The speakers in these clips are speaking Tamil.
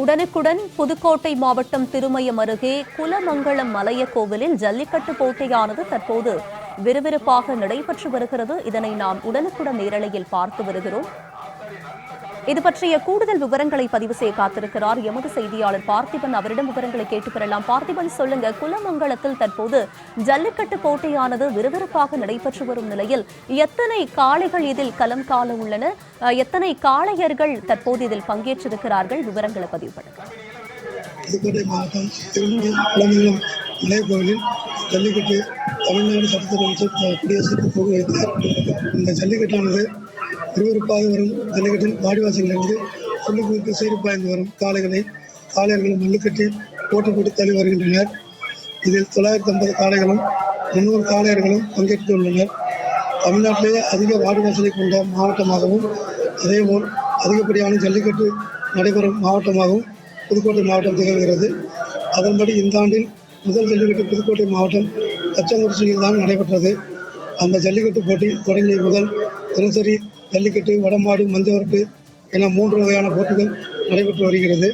உடனுக்குடன் புதுக்கோட்டை மாவட்டம் திருமயம் அருகே குலமங்கலம் மலைய கோவிலில் ஜல்லிக்கட்டு போட்டியானது தற்போது விறுவிறுப்பாக நடைபெற்று வருகிறது. இதனை நாம் உடனுக்குடன் நேரலையில் பார்த்து வருகிறோம். இது பற்றிய கூடுதல் விவரங்களை பதிவு செய்ய காத்திருக்கிறார் எமது செய்தியாளர் பார்த்திபன். அவரிடம் விவரங்களை கேட்டு பெறலாம். பார்த்திபன் சொல்லுங்க. குலமங்கலத்தில் தற்போது ஜல்லிக்கட்டு போட்டியானது விறுவிறுப்பாக நடைபெற்று வரும் நிலையில் எத்தனை காளைகள் இதில் களம் கால உள்ளன? எத்தனை காளையர்கள் தற்போது இதில் பங்கேற்றிருக்கிறார்கள்? விவரங்களை பதிவு பண்ணுங்க. புதுக்கோட்டை மாவட்டம் திருமணம் ஜல்லிக்கட்டு தமிழ்நாடு சட்டத்துறை அமைச்சர் குடியரசுக்கு போக வைத்தார் இந்த ஜல்லிக்கட்டானது விறுவிறுப்பாக வரும் ஜல்லிக்கட்டில் வாடிவாசலிலிருந்து சொல்லுக்கு சீறு பாய்ந்து வரும் காளைகளை காளையர்கள் மல்லுக்கட்டி போட்டு போட்டு தள்ளி வருகின்றனர். இதில் தொள்ளாயிரத்தி ஐம்பது காளைகளும் முன்னூறு காளையர்களும் பங்கேற்றுள்ளனர். தமிழ்நாட்டிலேயே அதிக வாடிவாசலை கொண்ட மாவட்டமாகவும் அதேபோல் அதிகப்படியான ஜல்லிக்கட்டு நடைபெறும் மாவட்டமாகவும் புதுக்கோட்டை மாவட்டம் திகழ்கிறது. அதன்படி இந்த ஆண்டில் முதல் ஜல்லிக்கட்டு புதுக்கோட்டை மாவட்டம் தச்சங்குறிச்சியில் தான் நடைபெற்றது. அந்த ஜல்லிக்கட்டு போட்டி தொடங்கிய முதல் தினசரி ஜல்லிக்கட்டு வடமாடு மஞ்சவரப்பு என மூன்று வகையான போட்டிகள் நடைபெற்று வருகிறது.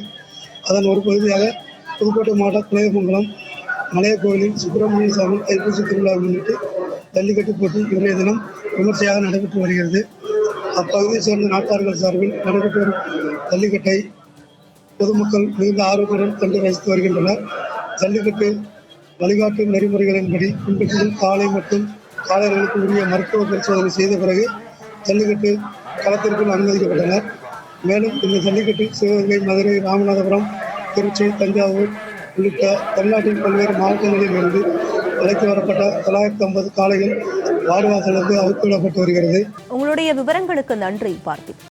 அதன் ஒரு பகுதியாக புதுக்கோட்டை மாவட்டம் குலையமங்கலம் மலைய கோவிலில் சுப்பிரமணிய சாமி தைப்பூசி திருவிழாவை முன்னிட்டு ஜல்லிக்கட்டு போட்டி இன்றைய தினம் விமர்சையாக நடைபெற்று வருகிறது. அப்பகுதியை சேர்ந்த நாட்டார்கள் சார்பில் நடைபெற்று வரும் ஜல்லிக்கட்டை பொதுமக்கள் மிகுந்த ஆர்வத்துடன் கண்டு ரசித்து வருகின்றனர். ஜல்லிக்கட்டு வழிகாட்டு நெறிமுறைகளின்படி பின்பற்றியும் காலை மற்றும் காலர்களுக்கு உரிய மருத்துவ பரிசோதனை செய்த பிறகு ஜல்லிக்கட்டு களத்திற்குள் அனுமதிக்கப்பட்டனர் மேலும் இந்த ஜல்லிக்கட்டில் சிவகங்கை மதுரை ராமநாதபுரம் திருச்சி தஞ்சாவூர் உள்ளிட்ட தமிழ்நாட்டின் பல்வேறு மாவட்டங்களில் இருந்து அழைத்து வரப்பட்ட தொள்ளாயிரத்தி ஐம்பது காலையில் வாடுவாசலுக்கு அவுத்துவிடப்பட்டு வருகிறது. உங்களுடைய விவரங்களுக்கு நன்றி பார்த்திபன்.